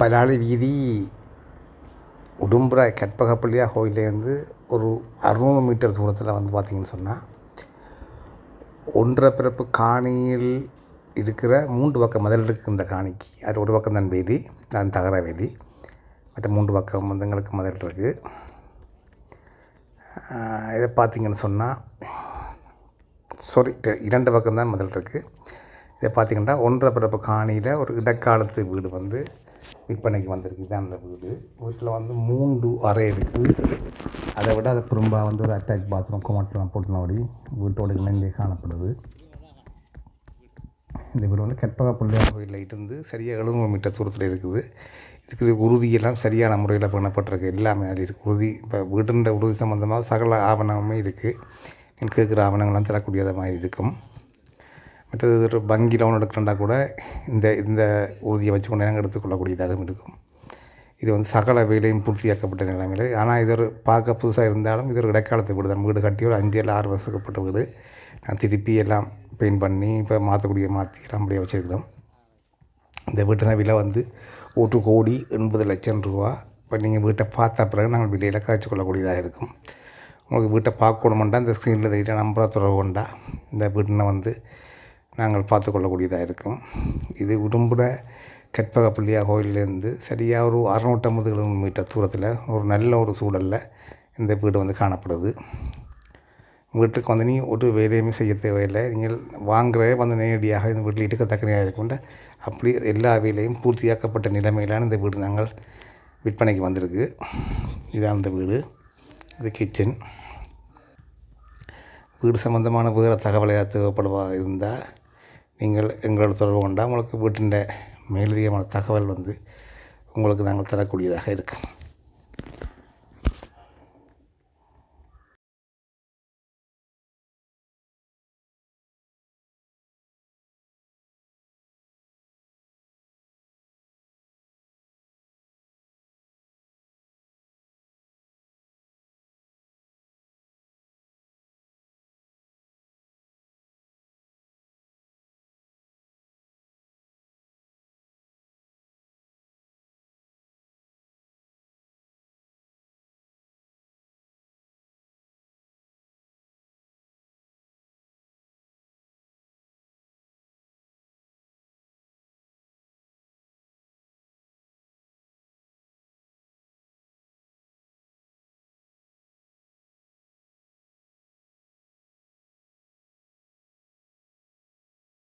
பலாலி வீதி உடும்புரா கற்பகப்பள்ளியா கோயிலேருந்து ஒரு அறுநூறு மீட்டர் தூரத்தில் வந்து பார்த்திங்கன்னு சொன்னால் ஒன்றரை பிறப்பு காணியில் இருக்கிற மூன்று பக்கம் முதல் இருக்குது இந்த காணிக்கு. அது ஒரு பக்கம் தான் வேதி அது தகர வேதி. மற்ற மூன்று பக்கம் வந்து எங்களுக்கு முதல் இருக்குது இதை பார்த்திங்கன்னு சொன்னால் சாரி இரண்டு பக்கம் தான் முதல் இருக்குது இதை பார்த்திங்கன்னா ஒன்றரை பிறப்பு காணியில் ஒரு இடைக்காலத்து வீடு வந்து விற்பனைக்கு வந்திருக்கு. அந்த வீடு. வீட்டில் வந்து மூன்று அறை இருக்குது அதை விட அதை திரும்ப வந்து ஒரு அட்டாச் பாத்ரூம் குமாட்டெலாம் போட்டுனபடி வீட்டோட இணைந்தே காணப்படுது. இந்த வீடு வந்து கற்பக பிள்ளையார் கோயிலில் இருந்து சரியாக எழுநூறு மீட்டர் தூரத்தில் இருக்குது. இதுக்கு உறுதியெல்லாம் சரியான முறையில் பண்ணப்பட்டிருக்கு. எல்லாமே அது இருக்குது உறுதி இப்போ வீடுன்ற உறுதி சம்மந்தமாக சகல ஆவணமே இருக்குது எனக்கு இருக்கிற ஆவணங்கள்லாம் தரக்கூடியத மாதிரி இருக்கும். மற்றது ஒரு வங்கி லோன் எடுக்கிறண்டா கூட இந்த இந்த உறுதியை வச்சு கொண்டு நாங்கள் எடுத்துக்கொள்ளக்கூடியதாகவும் இருக்கும். இது வந்து சகல வேலையும் பூர்த்தியாக்கப்பட்ட நிலைமையில். ஆனால் இது ஒரு பார்க்க புதுசாக இருந்தாலும் இது ஒரு இடைக்காலத்து வீடு தான். வீடு கட்டி ஒரு அஞ்சு இல்லை ஆறு வருஷக்கப்பட்ட வீடு. நான் திருப்பி எல்லாம் பெயிண்ட் பண்ணி இப்போ மாற்றக்கூடிய மாற்றி எல்லாம் அப்படியே வச்சுருக்கிறோம். இந்த வீட்டின விலை வந்து ஒரு கோடி எண்பது லட்சம் ரூபா. இப்போ நீங்கள் வீட்டை பார்த்த பிறகு நாங்கள் விலையில் காய்ச்சி கொள்ளக்கூடியதாக இருக்கும். உங்களுக்கு வீட்டை பார்க்கணுமெண்டா இந்த ஸ்க்ரீனில் தெரியிட்ட நம்பரை தொடர்பு கொண்டா. இந்த வீட்டினை வந்து நாங்கள் பார்த்து கொள்ளக்கூடியதாக இருக்கும். இது உடும்புட கற்பக பிள்ளையா கோயிலேருந்து சரியாக ஒரு அறுநூற்றம்பது கிலோமீட்டர் தூரத்தில் ஒரு நல்ல ஒரு சூழலில் இந்த வீடு வந்து காணப்படுது. வீட்டுக்கு வந்து நீ ஒரு வேலையுமே செய்ய தேவையில்லை. நீங்கள் வாங்குறதே வந்து நேரடியாக இந்த வீட்டில் இருக்கத்தக்கனையாக இருக்கும்ல அப்படி எல்லா வேலையும் பூர்த்தியாக்கப்பட்ட நிலைமையிலான இந்த வீடு நாங்கள் விற்பனைக்கு வந்திருக்கு. இதான் இந்த வீடு. இது கிச்சன். வீடு சம்மந்தமான வேறு தகவலை தேவைப்படுவா இருந்தால் நீங்கள் எங்களோட தொடர்பு கொண்டால் உங்களுக்கு வீட்டின் மேலதிகமான தகவல் வந்து உங்களுக்கு நாங்கள் தரக்கூடியதாக இருக்கும்.